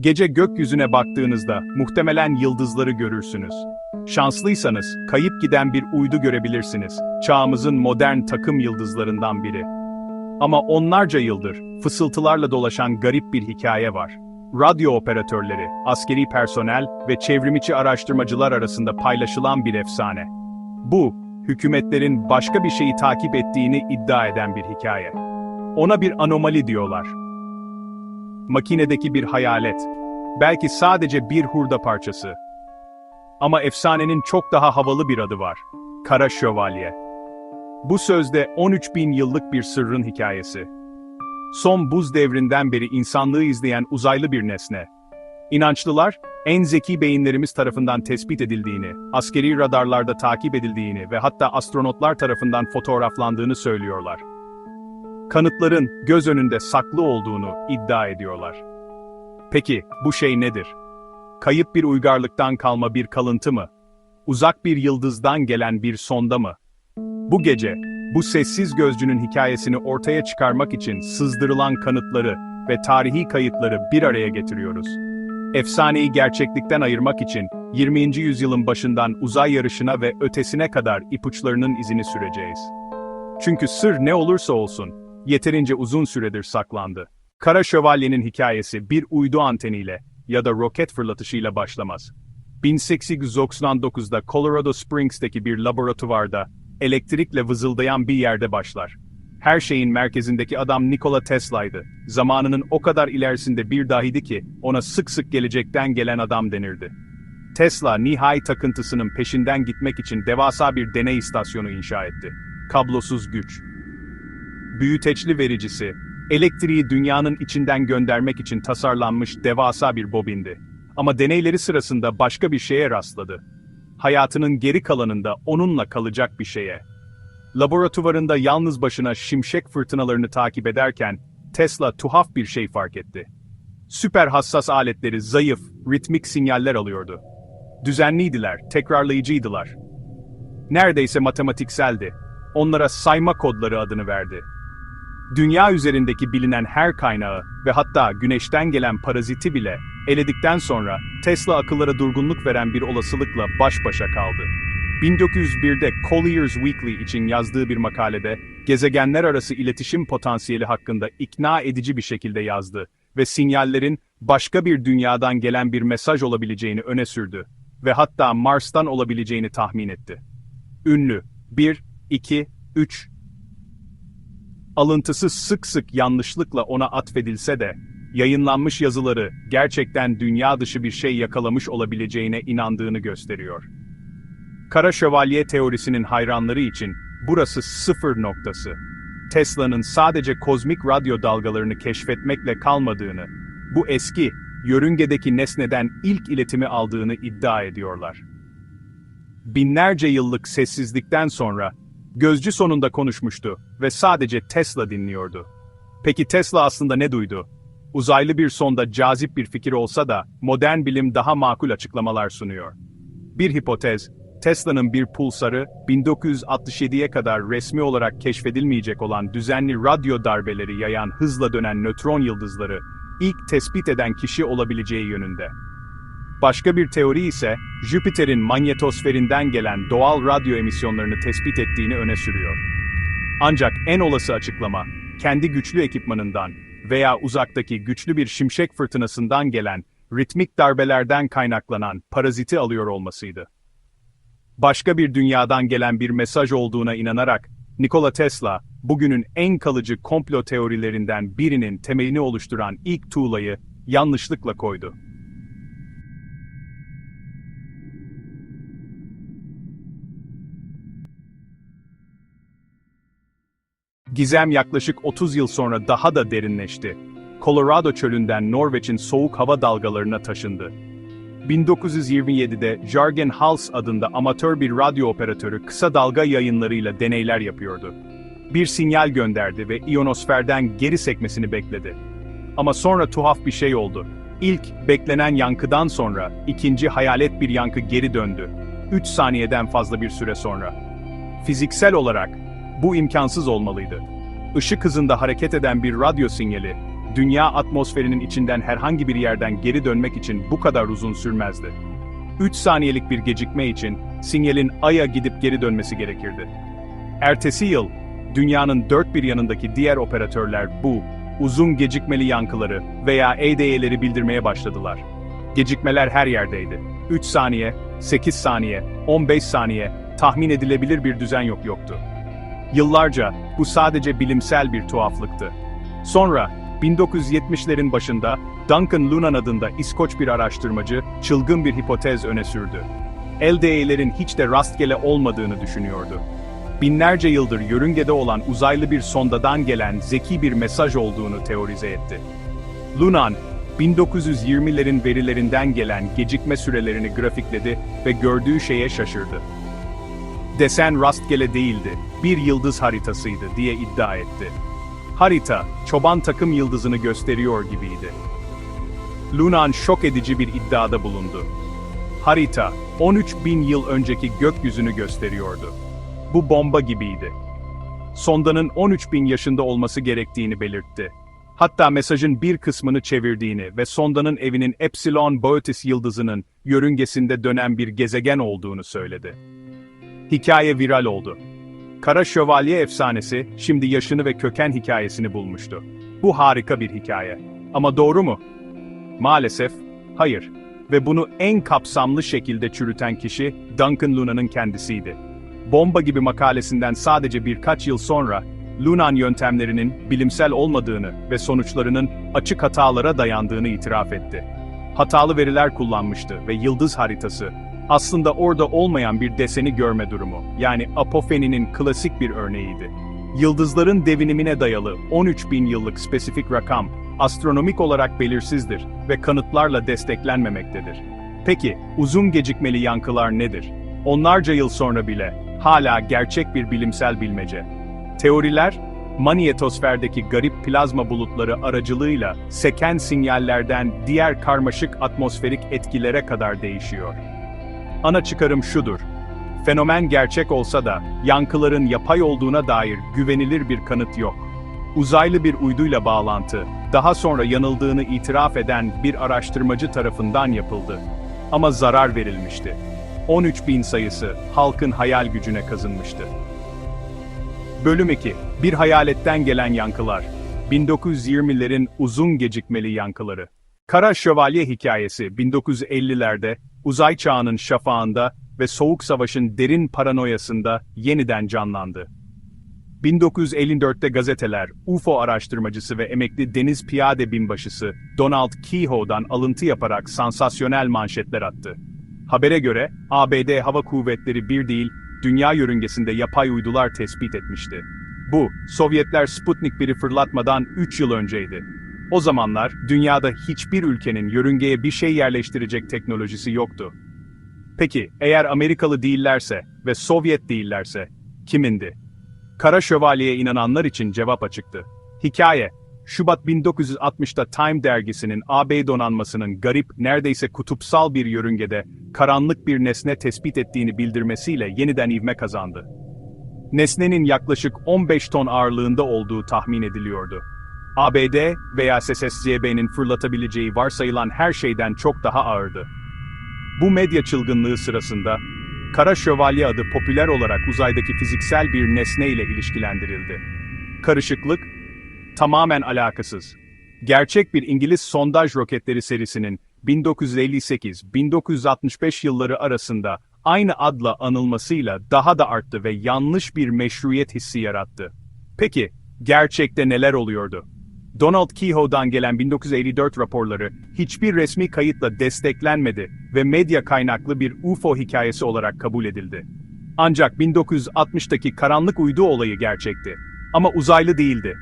Gece gökyüzüne baktığınızda muhtemelen yıldızları görürsünüz. Şanslıysanız kayıp giden bir uydu görebilirsiniz. Çağımızın modern takım yıldızlarından biri. Ama onlarca yıldır fısıltılarla dolaşan garip bir hikaye var. Radyo operatörleri, askeri personel ve çevrimiçi araştırmacılar arasında paylaşılan bir efsane. Bu, hükümetlerin başka bir şeyi takip ettiğini iddia eden bir hikaye. Ona bir anomali diyorlar. Makinedeki bir hayalet. Belki sadece bir hurda parçası. Ama efsanenin çok daha havalı bir adı var. Kara Şövalye. Bu sözde 13 bin yıllık bir sırrın hikayesi. Son buz devrinden beri insanlığı izleyen uzaylı bir nesne. İnançlılar, en zeki beyinlerimiz tarafından tespit edildiğini, askeri radarlarda takip edildiğini ve hatta astronotlar tarafından fotoğraflandığını söylüyorlar. Kanıtların göz önünde saklı olduğunu iddia ediyorlar. Peki, bu şey nedir? Kayıp bir uygarlıktan kalma bir kalıntı mı? Uzak bir yıldızdan gelen bir sonda mı? Bu gece, bu sessiz gözcünün hikayesini ortaya çıkarmak için sızdırılan kanıtları ve tarihi kayıtları bir araya getiriyoruz. Efsaneyi gerçeklikten ayırmak için 20. yüzyılın başından uzay yarışına ve ötesine kadar ipuçlarının izini süreceğiz. Çünkü sır ne olursa olsun, yeterince uzun süredir saklandı. Kara Şövalye'nin hikayesi bir uydu anteniyle ya da roket fırlatışıyla başlamaz. 1899'da Colorado Springs'teki bir laboratuvarda elektrikle vızıldayan bir yerde başlar. Her şeyin merkezindeki adam Nikola Tesla'ydı. Zamanının o kadar ilerisinde bir dahiydi ki ona sık sık gelecekten gelen adam denirdi. Tesla, nihai takıntısının peşinden gitmek için devasa bir deney istasyonu inşa etti. Kablosuz güç. Büyüteçli vericisi, elektriği dünyanın içinden göndermek için tasarlanmış devasa bir bobindi. Ama deneyleri sırasında başka bir şeye rastladı. Hayatının geri kalanında onunla kalacak bir şeye. Laboratuvarında yalnız başına şimşek fırtınalarını takip ederken Tesla tuhaf bir şey fark etti. Süper hassas aletleri zayıf, ritmik sinyaller alıyordu. Düzenliydiler, tekrarlayıcıydılar. Neredeyse matematikseldi. Onlara sayma kodları adını verdi. Dünya üzerindeki bilinen her kaynağı ve hatta güneşten gelen paraziti bile eledikten sonra Tesla akıllara durgunluk veren bir olasılıkla baş başa kaldı. 1901'de Collier's Weekly için yazdığı bir makalede gezegenler arası iletişim potansiyeli hakkında ikna edici bir şekilde yazdı ve sinyallerin başka bir dünyadan gelen bir mesaj olabileceğini öne sürdü ve hatta Mars'tan olabileceğini tahmin etti. Ünlü 1, 2, 3 alıntısı sık sık yanlışlıkla ona atfedilse de, yayınlanmış yazıları gerçekten dünya dışı bir şey yakalamış olabileceğine inandığını gösteriyor. Kara Şövalye teorisinin hayranları için burası sıfır noktası. Tesla'nın sadece kozmik radyo dalgalarını keşfetmekle kalmadığını, bu eski, yörüngedeki nesneden ilk iletimi aldığını iddia ediyorlar. Binlerce yıllık sessizlikten sonra Gözcü sonunda konuşmuştu ve sadece Tesla dinliyordu. Peki Tesla aslında ne duydu? Uzaylı bir sonda cazip bir fikir olsa da modern bilim daha makul açıklamalar sunuyor. Bir hipotez, Tesla'nın bir pulsarı 1967'ye kadar resmi olarak keşfedilmeyecek olan düzenli radyo darbeleri yayan hızla dönen nötron yıldızları ilk tespit eden kişi olabileceği yönünde. Başka bir teori ise, Jüpiter'in manyetosferinden gelen doğal radyo emisyonlarını tespit ettiğini öne sürüyor. Ancak en olası açıklama, kendi güçlü ekipmanından veya uzaktaki güçlü bir şimşek fırtınasından gelen ritmik darbelerden kaynaklanan paraziti alıyor olmasıydı. Başka bir dünyadan gelen bir mesaj olduğuna inanarak, Nikola Tesla, bugünün en kalıcı komplo teorilerinden birinin temelini oluşturan ilk tuğlayı yanlışlıkla koydu. Gizem yaklaşık 30 yıl sonra daha da derinleşti. Colorado çölünden Norveç'in soğuk hava dalgalarına taşındı. 1927'de Jörgen Hals adında amatör bir radyo operatörü kısa dalga yayınlarıyla deneyler yapıyordu. Bir sinyal gönderdi ve ionosferden geri sekmesini bekledi. Ama sonra tuhaf bir şey oldu. İlk, beklenen yankıdan sonra, ikinci hayalet bir yankı geri döndü. 3 saniyeden fazla bir süre sonra. Fiziksel olarak, bu imkansız olmalıydı. Işık hızında hareket eden bir radyo sinyali, dünya atmosferinin içinden herhangi bir yerden geri dönmek için bu kadar uzun sürmezdi. 3 saniyelik bir gecikme için sinyalin Ay'a gidip geri dönmesi gerekirdi. Ertesi yıl, dünyanın dört bir yanındaki diğer operatörler bu, uzun gecikmeli yankıları veya ADA'leri bildirmeye başladılar. Gecikmeler her yerdeydi. 3 saniye, 8 saniye, 15 saniye, tahmin edilebilir bir düzen yok yoktu. Yıllarca bu sadece bilimsel bir tuhaflıktı. Sonra 1970'lerin başında Duncan Lunan adında İskoç bir araştırmacı çılgın bir hipotez öne sürdü. LDA'lerin hiç de rastgele olmadığını düşünüyordu. Binlerce yıldır yörüngede olan uzaylı bir sondadan gelen zeki bir mesaj olduğunu teorize etti. Lunan, 1920'lerin verilerinden gelen gecikme sürelerini grafikledi ve gördüğü şeye şaşırdı. Desen rastgele değildi, bir yıldız haritasıydı diye iddia etti. Harita, çoban takım yıldızını gösteriyor gibiydi. Lunan şok edici bir iddiada bulundu. Harita, 13 bin yıl önceki gökyüzünü gösteriyordu. Bu bomba gibiydi. Sondanın 13 bin yaşında olması gerektiğini belirtti. Hatta mesajın bir kısmını çevirdiğini ve sondanın evinin Epsilon Boötis yıldızının yörüngesinde dönen bir gezegen olduğunu söyledi. Hikaye viral oldu. Kara Şövalye efsanesi şimdi yaşını ve köken hikayesini bulmuştu. Bu harika bir hikaye. Ama doğru mu? Maalesef, hayır. Ve bunu en kapsamlı şekilde çürüten kişi Duncan Luna'nın kendisiydi. Bomba gibi makalesinden sadece birkaç yıl sonra, Lunan yöntemlerinin bilimsel olmadığını ve sonuçlarının açık hatalara dayandığını itiraf etti. Hatalı veriler kullanmıştı ve yıldız haritası, aslında orada olmayan bir deseni görme durumu, yani apofeninin klasik bir örneğiydi. Yıldızların devinimine dayalı 13 bin yıllık spesifik rakam, astronomik olarak belirsizdir ve kanıtlarla desteklenmemektedir. Peki, uzun gecikmeli yankılar nedir? Onlarca yıl sonra bile, hala gerçek bir bilimsel bilmece. Teoriler, manyetosferdeki garip plazma bulutları aracılığıyla seken sinyallerden diğer karmaşık atmosferik etkilere kadar değişiyor. Ana çıkarım şudur. Fenomen gerçek olsa da, yankıların yapay olduğuna dair güvenilir bir kanıt yok. Uzaylı bir uyduyla bağlantı, daha sonra yanıldığını itiraf eden bir araştırmacı tarafından yapıldı. Ama zarar verilmişti. 13 bin sayısı, halkın hayal gücüne kazınmıştı. Bölüm 2. Bir hayaletten gelen yankılar. 1920'lerin uzun gecikmeli yankıları. Kara Şövalye hikayesi 1950'lerde uzay çağının şafağında ve Soğuk Savaş'ın derin paranoyasında yeniden canlandı. 1954'te gazeteler, UFO araştırmacısı ve emekli deniz piyade binbaşısı Donald Keyhoe'dan alıntı yaparak sansasyonel manşetler attı. Habere göre, ABD Hava Kuvvetleri bir değil, dünya yörüngesinde yapay uydular tespit etmişti. Bu, Sovyetler Sputnik 1'i fırlatmadan 3 yıl önceydi. O zamanlar, dünyada hiçbir ülkenin yörüngeye bir şey yerleştirecek teknolojisi yoktu. Peki, eğer Amerikalı değillerse ve Sovyet değillerse, kimindi? Kara Şövalye'ye inananlar için cevap açıktı. Hikaye, Şubat 1960'ta Time dergisinin AB donanmasının garip, neredeyse kutupsal bir yörüngede karanlık bir nesne tespit ettiğini bildirmesiyle yeniden ivme kazandı. Nesnenin yaklaşık 15 ton ağırlığında olduğu tahmin ediliyordu. ABD veya SSCB'nin fırlatabileceği varsayılan her şeyden çok daha ağırdı. Bu medya çılgınlığı sırasında, Kara Şövalye adı popüler olarak uzaydaki fiziksel bir nesne ile ilişkilendirildi. Karışıklık, tamamen alakasız. Gerçek bir İngiliz sondaj roketleri serisinin 1958-1965 yılları arasında aynı adla anılmasıyla daha da arttı ve yanlış bir meşruiyet hissi yarattı. Peki, gerçekte neler oluyordu? Donald Keyhoe'dan gelen 1954 raporları hiçbir resmi kayıtla desteklenmedi ve medya kaynaklı bir UFO hikayesi olarak kabul edildi. Ancak 1960'taki karanlık uydu olayı gerçekti. Ama uzaylı değildi.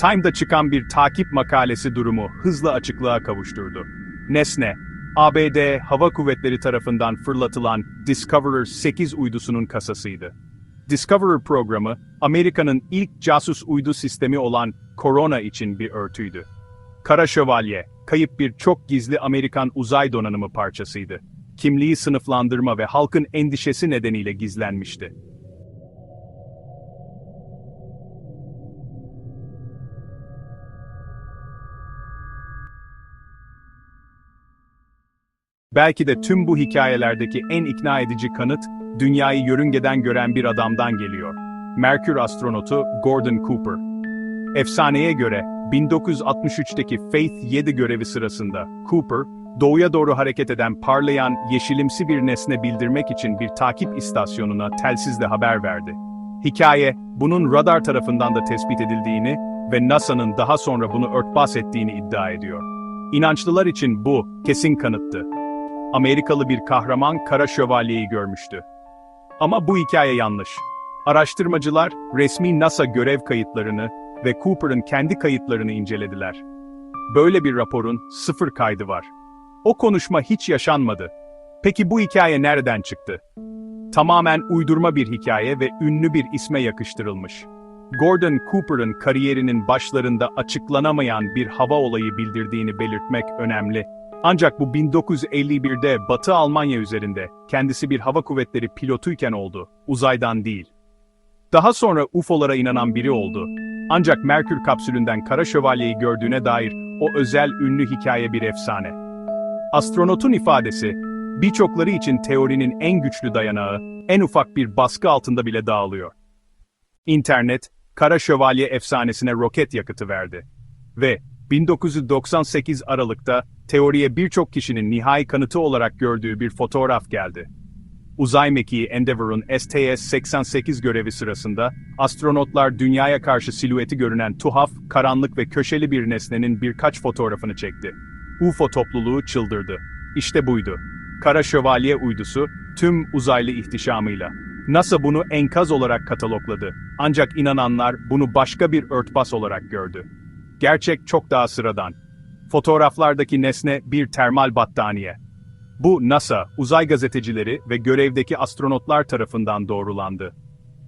Time'da çıkan bir takip makalesi durumu hızla açıklığa kavuşturdu. Nesne, ABD Hava Kuvvetleri tarafından fırlatılan Discoverer 8 uydusunun kasasıydı. Discoverer programı, Amerika'nın ilk casus uydu sistemi olan Corona için bir örtüydü. Kara Şövalye, kayıp bir çok gizli Amerikan uzay donanımı parçasıydı. Kimliği sınıflandırma ve halkın endişesi nedeniyle gizlenmişti. Belki de tüm bu hikayelerdeki en ikna edici kanıt dünyayı yörüngeden gören bir adamdan geliyor. Merkür astronotu Gordon Cooper. Efsaneye göre 1963'teki Faith 7 görevi sırasında Cooper, doğuya doğru hareket eden parlayan yeşilimsi bir nesne bildirmek için bir takip istasyonuna telsizle haber verdi. Hikaye, bunun radar tarafından da tespit edildiğini ve NASA'nın daha sonra bunu örtbas ettiğini iddia ediyor. İnançlılar için bu kesin kanıttı. Amerikalı bir kahraman kara şövalyeyi görmüştü. Ama bu hikaye yanlış. Araştırmacılar resmi NASA görev kayıtlarını ve Cooper'ın kendi kayıtlarını incelediler. Böyle bir raporun sıfır kaydı var. O konuşma hiç yaşanmadı. Peki bu hikaye nereden çıktı? Tamamen uydurma bir hikaye ve ünlü bir isme yakıştırılmış. Gordon Cooper'ın kariyerinin başlarında açıklanamayan bir hava olayı bildirdiğini belirtmek önemli. Ancak bu 1951'de Batı Almanya üzerinde kendisi bir hava kuvvetleri pilotuyken oldu, uzaydan değil. Daha sonra UFO'lara inanan biri oldu. Ancak Merkür kapsülünden Kara Şövalyeyi gördüğüne dair o özel ünlü hikaye bir efsane. Astronotun ifadesi, birçokları için teorinin en güçlü dayanağı, en ufak bir baskı altında bile dağılıyor. İnternet, Kara Şövalye efsanesine roket yakıtı verdi. Ve 1998 Aralık'ta teoriye birçok kişinin nihai kanıtı olarak gördüğü bir fotoğraf geldi. Uzay mekiği Endeavour'un STS-88 görevi sırasında, astronotlar dünyaya karşı silüeti görünen tuhaf, karanlık ve köşeli bir nesnenin birkaç fotoğrafını çekti. UFO topluluğu çıldırdı. İşte buydu. Kara Şövalye uydusu, tüm uzaylı ihtişamıyla. NASA bunu enkaz olarak katalogladı. Ancak inananlar bunu başka bir örtbas olarak gördü. Gerçek çok daha sıradan. Fotoğraflardaki nesne bir termal battaniye. Bu NASA, uzay gazetecileri ve görevdeki astronotlar tarafından doğrulandı.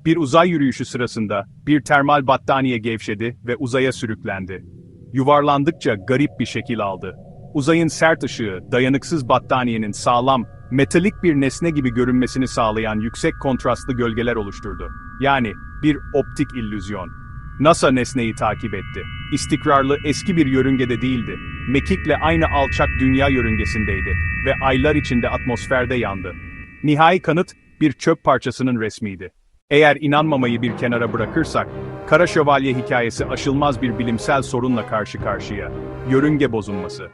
Bir uzay yürüyüşü sırasında bir termal battaniye gevşedi ve uzaya sürüklendi. Yuvarlandıkça garip bir şekil aldı. Uzayın sert ışığı, dayanıksız battaniyenin sağlam, metalik bir nesne gibi görünmesini sağlayan yüksek kontrastlı gölgeler oluşturdu. Yani bir optik illüzyon. NASA nesneyi takip etti. İstikrarlı eski bir yörüngede değildi. Mekikle aynı alçak dünya yörüngesindeydi ve aylar içinde atmosferde yandı. Nihai kanıt bir çöp parçasının resmiydi. Eğer inanmamayı bir kenara bırakırsak, Kara Şövalye hikayesi aşılmaz bir bilimsel sorunla karşı karşıya. Yörünge bozulması.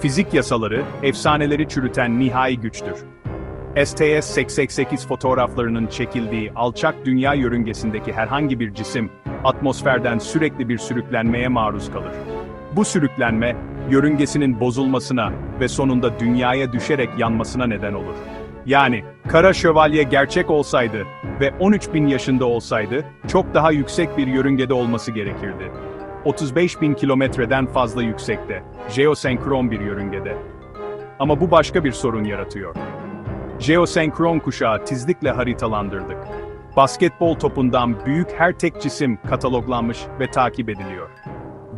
Fizik yasaları, efsaneleri çürüten nihai güçtür. STS-888 fotoğraflarının çekildiği alçak dünya yörüngesindeki herhangi bir cisim, atmosferden sürekli bir sürüklenmeye maruz kalır. Bu sürüklenme, yörüngesinin bozulmasına ve sonunda dünyaya düşerek yanmasına neden olur. Yani, Kara Şövalye gerçek olsaydı ve 13 bin yaşında olsaydı, çok daha yüksek bir yörüngede olması gerekirdi. 35 bin kilometreden fazla yüksekte, jeosenkron bir yörüngede. Ama bu başka bir sorun yaratıyor. Jeosenkron kuşağı tizlikle haritalandırdık. Basketbol topundan büyük her tek cisim kataloglanmış ve takip ediliyor.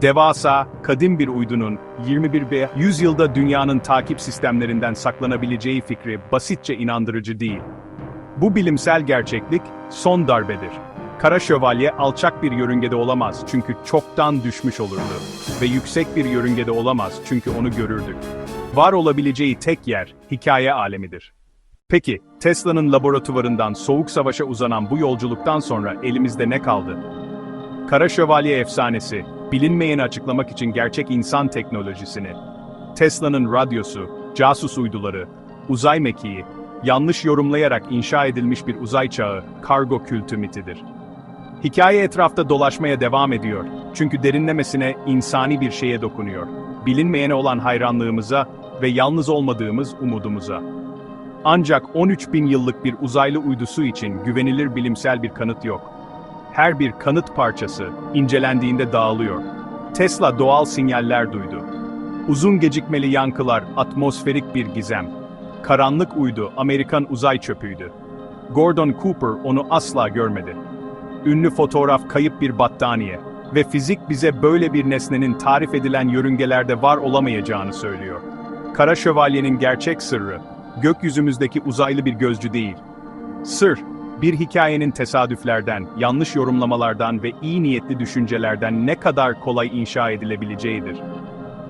Devasa, kadim bir uydunun 21 ve 100 yılda dünyanın takip sistemlerinden saklanabileceği fikri basitçe inandırıcı değil. Bu bilimsel gerçeklik son darbedir. Kara Şövalye alçak bir yörüngede olamaz çünkü çoktan düşmüş olurdu. Ve yüksek bir yörüngede olamaz çünkü onu görürdük. Var olabileceği tek yer, hikaye alemidir. Peki, Tesla'nın laboratuvarından soğuk savaşa uzanan bu yolculuktan sonra elimizde ne kaldı? Kara Şövalye efsanesi, bilinmeyeni açıklamak için gerçek insan teknolojisini, Tesla'nın radyosu, casus uyduları, uzay mekiği, yanlış yorumlayarak inşa edilmiş bir uzay çağı, kargo kültü mitidir. Hikaye etrafta dolaşmaya devam ediyor. Çünkü derinlemesine insani bir şeye dokunuyor. Bilinmeyene olan hayranlığımıza ve yalnız olmadığımız umudumuza. Ancak 13 bin yıllık bir uzaylı uydusu için güvenilir bilimsel bir kanıt yok. Her bir kanıt parçası incelendiğinde dağılıyor. Tesla doğal sinyaller duydu. Uzun gecikmeli yankılar atmosferik bir gizem. Karanlık uydu Amerikan uzay çöpüydü. Gordon Cooper onu asla görmedi. Ünlü fotoğraf kayıp bir battaniye ve fizik bize böyle bir nesnenin tarif edilen yörüngelerde var olamayacağını söylüyor. Kara Şövalye'nin gerçek sırrı, gökyüzümüzdeki uzaylı bir gözcü değil. Sır, bir hikayenin tesadüflerden, yanlış yorumlamalardan ve iyi niyetli düşüncelerden ne kadar kolay inşa edilebileceğidir.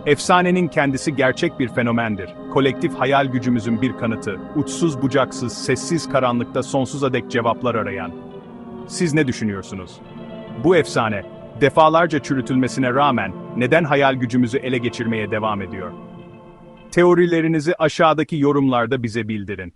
Efsanenin kendisi gerçek bir fenomendir. Kolektif hayal gücümüzün bir kanıtı. Uçsuz bucaksız, sessiz karanlıkta sonsuza dek cevaplar arayan. Siz ne düşünüyorsunuz? Bu efsane, defalarca çürütülmesine rağmen neden hayal gücümüzü ele geçirmeye devam ediyor? Teorilerinizi aşağıdaki yorumlarda bize bildirin.